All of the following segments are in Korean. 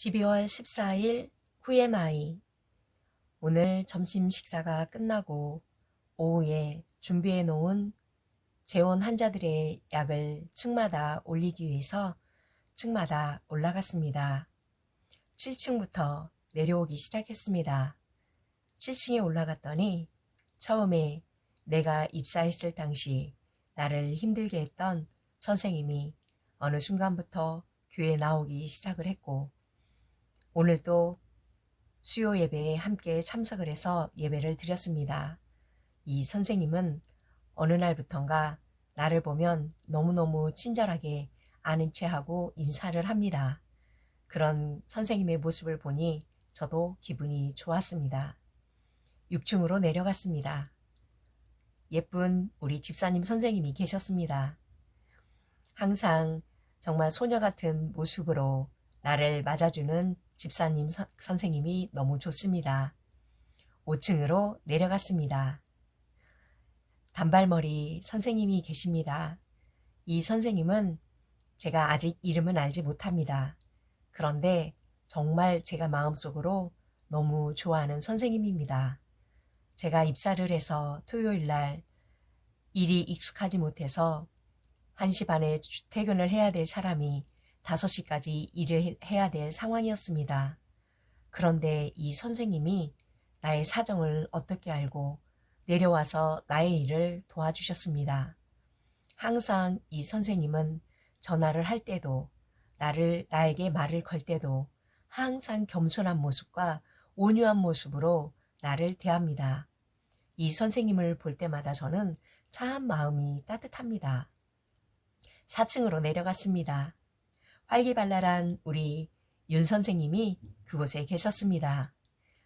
12월 14일 후에마이 오늘 점심 식사가 끝나고 오후에 준비해 놓은 재원 환자들의 약을 층마다 올리기 위해서 층마다 올라갔습니다. 7층부터 내려오기 시작했습니다. 7층에 올라갔더니 처음에 내가 입사했을 당시 나를 힘들게 했던 선생님이 어느 순간부터 교회에 나오기 시작을 했고 오늘도 수요 예배에 함께 참석을 해서 예배를 드렸습니다. 이 선생님은 어느 날부턴가 나를 보면 너무너무 친절하게 아는 체하고 인사를 합니다. 그런 선생님의 모습을 보니 저도 기분이 좋았습니다. 6층으로 내려갔습니다. 예쁜 우리 집사님 선생님이 계셨습니다. 항상 정말 소녀 같은 모습으로 나를 맞아주는 집사님 서- 선생님이 너무 좋습니다. 5층으로 내려갔습니다. 단발머리 선생님이 계십니다. 이 선생님은 제가 아직 이름은 알지 못합니다. 그런데 정말 제가 마음속으로 너무 좋아하는 선생님입니다. 제가 입사를 해서 토요일 날 일이 익숙하지 못해서 1시 반에 주- 퇴근을 해야 될 사람이 5시까지 일을 해- 해야 될 상황이었습니다. 그런데 이 선생님이 나의 사정을 어떻게 알고 내려와서 나의 일을 도와주셨습니다. 항상 이 선생님은 전화를 할 때도 나를 나에게 말을 걸 때도 항상 겸손한 모습과 온유한 모습으로 나를 대합니다. 이 선생님을 볼 때마다 저는 참 마음이 따뜻합니다. 4층으로 내려갔습니다. 활기발랄한 우리 윤 선생님이 그곳에 계셨습니다.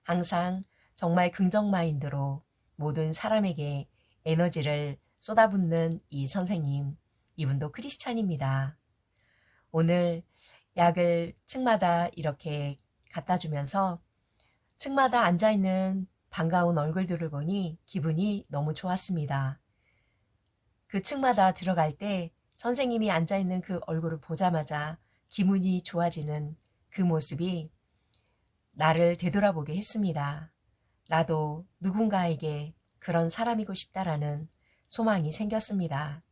항상 정말 긍정 마인드로 모든 사람에게 에너지를 쏟아붓는 이 선생님, 이분도 크리스찬입니다. 오늘 약을 층마다 이렇게 갖다 주면서 층마다 앉아있는 반가운 얼굴들을 보니 기분이 너무 좋았습니다. 그 층마다 들어갈 때 선생님이 앉아있는 그 얼굴을 보자마자 기분이 좋아지는 그 모습이 나를 되돌아보게 했습니다. 나도 누군가에게 그런 사람이고 싶다라는 소망이 생겼습니다.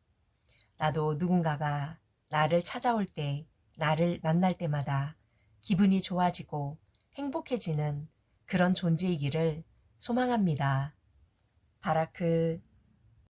나도 누군가가 나를 찾아올 때, 나를 만날 때마다 기분이 좋아지고 행복해지는 그런 존재이기를 소망합니다. 바라크